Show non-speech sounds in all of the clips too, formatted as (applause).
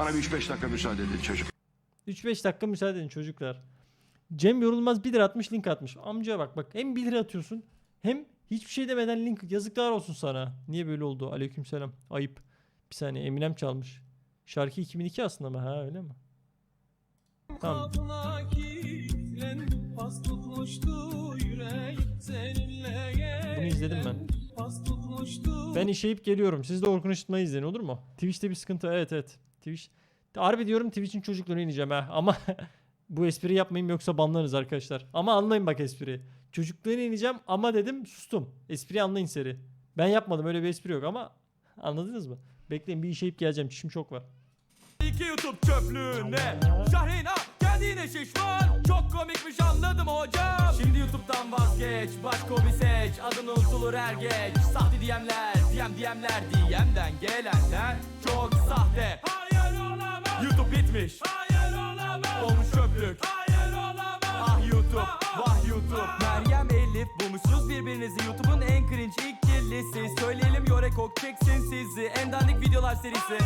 Bana bir 3-5 dakika müsaade edin çocuk. 3-5 dakika müsaade edin çocuklar. Cem Yorulmaz 1 lira atmış link atmış. Amcaya bak bak hem 1 lira atıyorsun hem hiçbir şey demeden link yazıklar olsun sana. Niye böyle oldu? Aleykümselam. Ayıp. Bir saniye Eminem çalmış. Şarkı 2002 aslında mı? Ha öyle mi? Tamam. Bunu izledim ben. Ben işeyip geliyorum. Siz de Orkun Işıtmay'ı izleyin olur mu? Twitch'te bir sıkıntı. Evet evet. Twitch. Harbi diyorum Twitch'in çocukluğunu ineceğim ha. Ama (laughs) bu espri yapmayayım yoksa banlarız arkadaşlar. Ama anlayın bak espriyi. Çocukluğunu ineceğim ama dedim sustum. Espriyi anlayın seri. Ben yapmadım öyle bir espri yok ama anladınız mı? Bekleyin bir işeyip geleceğim. Çişim çok var. İki YouTube çöplüğüne Şahrin ah kendine şişman Çok komikmiş anladım hocam Şimdi YouTube'dan vazgeç Başka hobi seç Adın unutulur er geç Sahte DM'ler DM DM'ler DM'den gelenler Çok sahte Bitmiş Hayır olamaz. Olmuş çöplük. Hayır olamaz. Ah YouTube. Vah YouTube. Meryem Elif bulmuşsunuz birbirinizi. YouTube'un en cringe ikilisi Söyleyelim Yore Kok çeksin sizi. En dandik videolar serisi.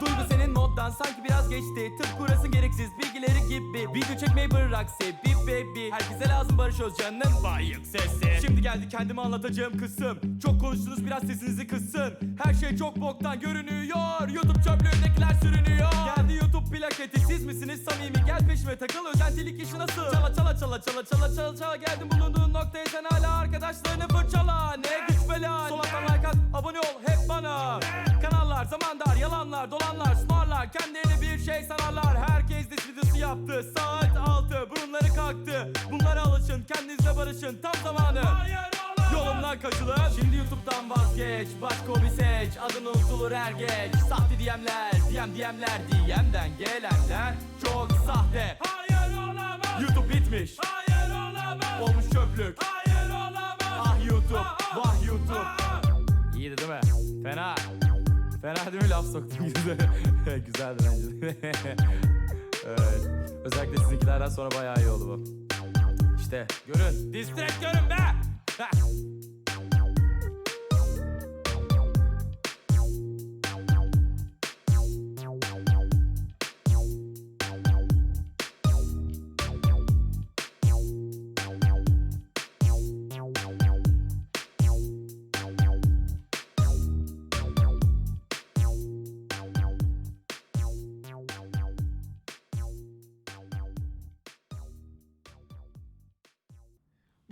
Duygu senin moddan sanki biraz geçti. Tıpkı orası gereksiz bilgileri gibi. Video çekmeyi bırak sebi baby Herkese lazım Barış Özcan'ın bayık sesi. Şimdi geldi kendime anlatacağım kısım. Çok konuştunuz biraz sesinizi kıssın. Her şey çok boktan görünüyor. YouTube çöplüğündekiler sürünüyor peşime takıl özentilik işi nasıl? Çala çala çala çala çala çala çala Geldim bulunduğun noktaya sen hala arkadaşlarını fırçala. Ne güç bela Solaktan like at abone ol hep bana. Kanallar zamandar yalanlar dolanlar smarlar Kendilerine bir şey sanarlar. Herkes diş videosu yaptı Saat 6 burunları kalktı. Bunlara alışın kendinizle barışın tam zamanı. Yolumdan kaçılın Şimdi YouTube'dan vazgeç Başka hobi seç Adın unutulur er geç. Sahte DM'ler DM DM'ler DM'den gelenler Çok sahte. Hayır olamaz. YouTube bitmiş. Hayır olamaz. Olmuş çöplük. Hayır olamaz. Ah YouTube. Vah YouTube. İyiydi değil mi? Fena. Fena değil mi? Laf soktum. Güzel (laughs) Güzeldi bence. (laughs) Evet. Özellikle sizinkilerden sonra bayağı iyi oldu bu. İşte görün. Distract görün be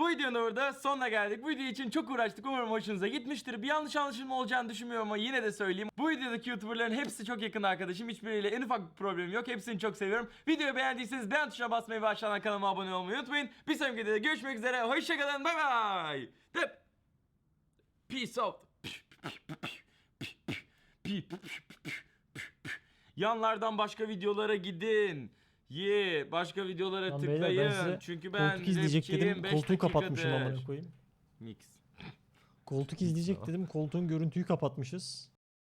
Bu videonun burada sonuna geldik. Bu video için çok uğraştık. Umarım hoşunuza gitmiştir. Bir yanlış anlaşılma olacağını düşünmüyorum ama yine de söyleyeyim. Bu videodaki YouTuber'ların hepsi çok yakın arkadaşım. Hiçbiriyle en ufak bir problemim yok. Hepsini çok seviyorum. Videoyu beğendiyseniz beğen tuşuna basmayı ve aşağıdan kanalıma abone olmayı unutmayın. Bir sonraki videoda görüşmek üzere. Hoşçakalın. Bay bay. Peace out. Yanlardan başka videolara gidin. Ye, başka videolara Lan beyler, ben tıklayın. size Çünkü ben Koltuk izleyecek dedim. Koltuğu kapatmışım amına koyayım. Mix. Koltuk izleyecek dedim. Koltuğun görüntüyü kapatmışız.